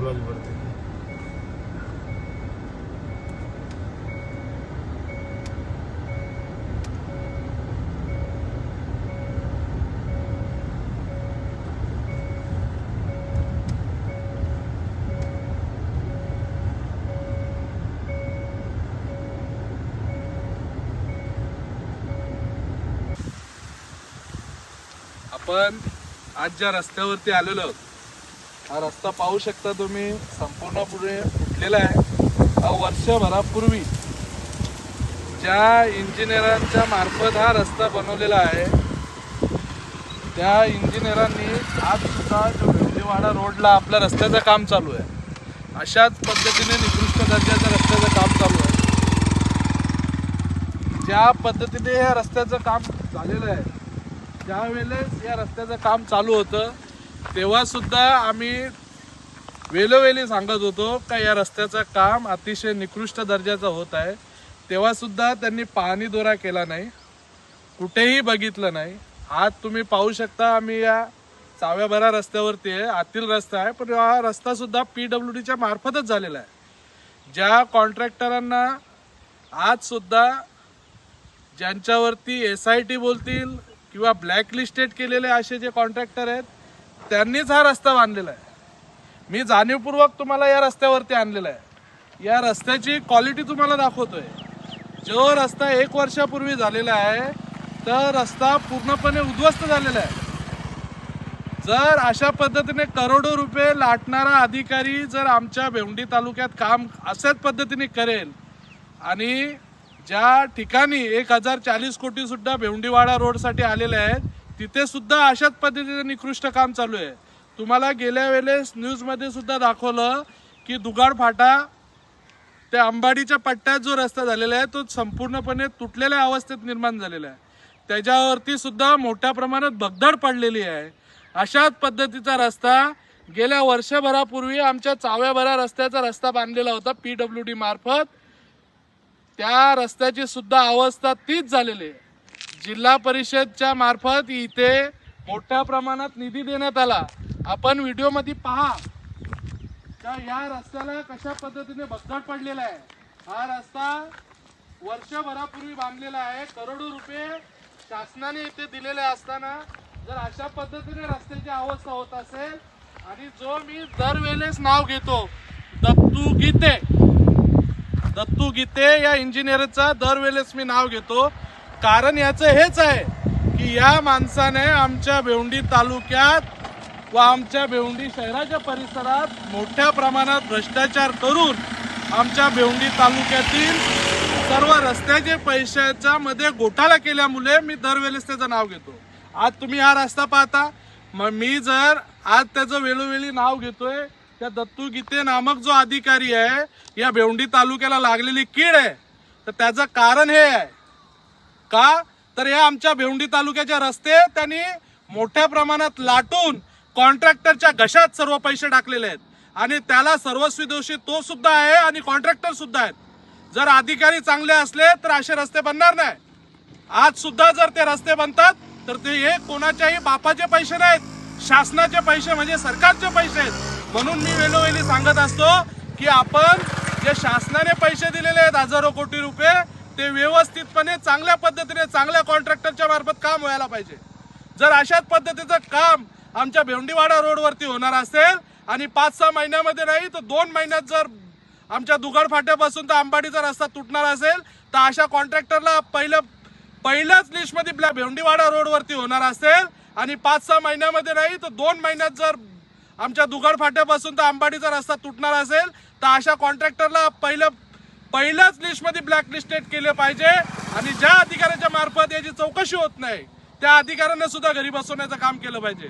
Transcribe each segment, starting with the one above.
चालवायची पडते आपण आज ज्या रस्त्यावरती आलेलो आहोत हा रस्ता पाहू शकता तुम्ही संपूर्ण पुढे फुटलेला आहे. हा वर्षभरापूर्वी ज्या इंजिनियरांच्या मार्फत हा रस्ता बनवलेला आहे त्या इंजिनियरांनी आज सुद्धा जो भेंडीवाडा रोडला आपल्या रस्त्याचं काम चालू आहे अशाच पद्धतीने निकृष्ट दर्जाच्या रस्त्याचं काम चालू आहे. ज्या पद्धतीने या रस्त्याचं काम झालेलं आहे त्यावेळेस या रस्त्याचं काम चालू होतं तेव्हा सुद्धा आम्ही वेळोवेळी सांगत होतो का या रस्त्याचं काम अतिशय निकृष्ट दर्जाचं होत आहे. तेव्हासुद्धा त्यांनी पाहणी दोरा केला नाही. कुठेही बघितलं नाही. आज तुम्ही पाहू शकता आम्ही या चाव्याभरा रस्त्यावरती आहे. आतील रस्ता आहे. पण हा रस्तासुद्धा पी डब्ल्यू डीच्या मार्फतच झालेला आहे. ज्या कॉन्ट्रॅक्टरांना आज सुद्धा ज्यांच्यावरती एस आय टी बोलतील किंवा ब्लॅक लिस्टेड केलेले असे जे कॉन्ट्रॅक्टर आहेत त्यांनीच हा रस्ता बांधलेला आहे. मी जाणीवपूर्वक तुम्हाला या रस्त्यावरती आणलेला आहे. या रस्त्याची क्वालिटी तुम्हाला दाखवतोय. जो रस्ता एक वर्षापूर्वी झालेला आहे तर रस्ता पूर्णपणे उद्ध्वस्त झालेला आहे. जर अशा पद्धतीने करोडो रुपये लाटणारा अधिकारी जर आमच्या भेवंडी तालुक्यात काम अशाच पद्धतीने करेल आणि ज्या ठिकाणी एक हजार चाळीस कोटी सुद्धा भेवंडीवाडा रोडसाठी आलेले आहेत तिथे सुद्धा अशाच पद्धतीचं निकृष्ट काम चालू आहे. तुम्हाला गेल्या वेळेस न्यूजमध्ये सुद्धा दाखवलं की दुगाड फाटा त्या अंबाडीच्या पट्ट्यात जो रस्ता झालेला आहे तो संपूर्णपणे तुटलेल्या अवस्थेत निर्माण झालेला आहे. त्याच्यावरती सुद्धा मोठ्या प्रमाणात भगदड पडलेली आहे. अशाच पद्धतीचा रस्ता गेल्या वर्षभरापूर्वी आमच्या चाव्याभरा रस्त्याचा रस्ता बांधलेला होता पी डब्ल्यू डी मार्फत. त्या रस्त्याची सुद्धा अवस्था तीच झालेली आहे. जिल्हा परिषदच्या मार्फत इथे मोठ्या प्रमाणात निधी देण्यात आला. आपण व्हिडिओमध्ये पहा. का या रस्त्याला कशा पद्धतीने भगदाड पडलेला आहे. हा रस्ता वर्षभरापूर्वी बांधलेला आहे. करोडो रुपये शासनाने इथे दिलेले असताना जर अशा पद्धतीने रस्त्याची अवस्था होत असेल आणि जो मी दरवेळेस नाव घेतो दत्तू गीते. दत्तू गीते या इंजिनियरचा दरवेळेस मी नाव घेतो. कारण याचं हेच आहे की या माणसाने आमच्या भेवंडी तालुक्यात व आमच्या भेवंडी शहराच्या परिसरात मोठ्या प्रमाणात भ्रष्टाचार करून आमच्या भेवंडी तालुक्यातील सर्व रस्त्याचे पैशाच्या मध्ये घोटाळा केल्यामुळे मी दरवेळेस त्याचं नाव घेतो. आज तुम्ही हा रस्ता पाहता. मग मी जर आज त्याचं वेळोवेळी नाव घेतोय त्या दत्तू गीते नामक जो अधिकारी आहे या भेवंडी तालुक्याला लागलेली कीड आहे तर त्याचं कारण हे आहे का? तर या आमच्या भेवंडी तालुक्याचे रस्ते त्यांनी मोठ्या प्रमाणात लाटून कॉन्ट्रॅक्टरच्या घशात सर्व पैसे टाकलेले आहेत. आणि त्याला सर्वस्वी दोषी तो सुद्धा आहे आणि कॉन्ट्रॅक्टर सुद्धा आहेत. जर अधिकारी चांगले असले तर असे रस्ते बनणार नाही. आज सुद्धा जर ते रस्ते बनतात तर ते हे कोणाच्याही बापाचे पैसे नाहीत. शासनाचे पैसे म्हणजे सरकारचे पैसे आहेत. म्हणून मी वेळोवेळी सांगत असतो की आपण जे शासनाने पैसे दिलेले आहेत हजारो कोटी रुपये ते व्यवस्थितपणे चांगल्या पद्धतीने चांगल्या कॉन्ट्रॅक्टरच्या मार्फत काम व्हायला पाहिजे. जर अशाच पद्धतीचं काम आमच्या भेंडीवाडा रोडवरती होणार असेल आणि पाच सहा महिन्यामध्ये नाही तर दोन महिन्यात जर आमच्या दुगड फाट्यापासून तर अंबाडीचा रस्ता तुटणार असेल तर अशा कॉन्ट्रॅक्टरला पहिलं पहिल्याच लिस्टमध्ये आपल्या भेंडीवाडा रोडवरती होणार असेल आणि पाच सहा महिन्यामध्ये नाही तर दोन महिन्यात जर आमच्या दुगड फाट्यापासून तर अंबाडीचा रस्ता तुटणार असेल तर अशा कॉन्ट्रॅक्टरला पहिलं पहिल्याच लिस्टमध्ये ब्लॅक लिस्टेड केले पाहिजे. आणि ज्या अधिकाऱ्याच्या मार्फत याची चौकशी होत नाही त्या अधिकाऱ्यांना सुद्धा घरी बसवण्याचं काम केलं पाहिजे.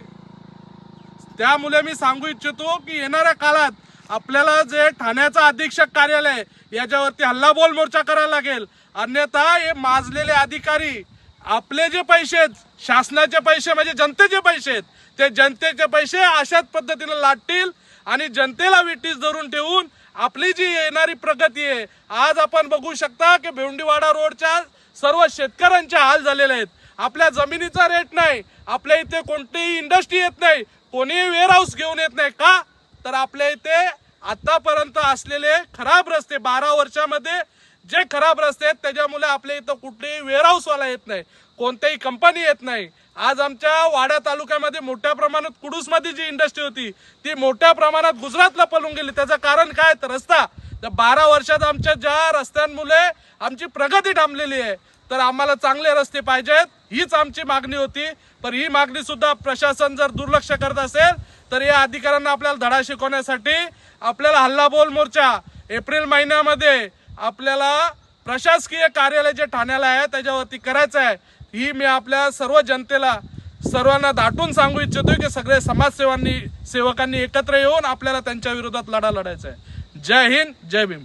त्यामुळे मी सांगू इच्छितो की येणाऱ्या काळात आपल्याला जे ठाण्याचं अधीक्षक कार्यालय याच्यावरती हल्लाबोल मोर्चा करायला लागेल. अन्यथा हे माजलेले अधिकारी आपले जे पैसे आहेत शासनाचे पैसे म्हणजे जनतेचे पैसे आहेत ते जनतेचे पैसे अशाच पद्धतीने लाटतील आणि जनतेला विटीस धरून ठेवून आपली जी येणारी प्रगती आहे आज आपण बघू शकता की भेंडीवाडा रोडच्या सर्व शेतकऱ्यांचे हाल झालेले आहेत. आपल्या जमिनीचा रेट नाही आपल्या इथे कोणतीही इंडस्ट्री येत नाही कोणीही वेअरहाऊस घेऊन येत नाही का? तर आपल्या इथे आतापर्यंत असलेले खराब रस्ते बारा वर्षामध्ये जे खराब रस्ते आहेत त्याच्यामुळे आपल्या इथं कुठलेही वेअरहाऊसवाला येत नाही कोणत्याही कंपनी येत नाही. आज आमच्या वाडा तालुक्यामध्ये मोठ्या प्रमाणात कुडूसमध्ये जी इंडस्ट्री होती ती मोठ्या प्रमाणात गुजरातला पळून गेली. त्याचं कारण काय? तर रस्ता. त्या बारा वर्षात आमच्या ज्या रस्त्यांमुळे आमची प्रगती थांबलेली आहे तर आम्हाला चांगले रस्ते पाहिजेत. हीच आमची मागणी होती. पण ही मागणी सुद्धा प्रशासन जर दुर्लक्ष करत असेल तर या अधिकाऱ्यांना आपल्याला धडा शिकवण्यासाठी आपल्याला हल्लाबोल मोर्चा एप्रिल महिन्यामध्ये आपल्याला प्रशासकीय कार्यालय जे ठाण्याला आहे त्याच्यावरती करायचं आहे. ही मी आपल्या सर्व जनतेला सर्वांना दाटून सांगू इच्छितो की सगळे समाजसेवांनी सेवकांनी एकत्र येऊन आपल्याला त्यांच्या विरोधात लढा लढायचा आहे. जय हिंद जय भीम.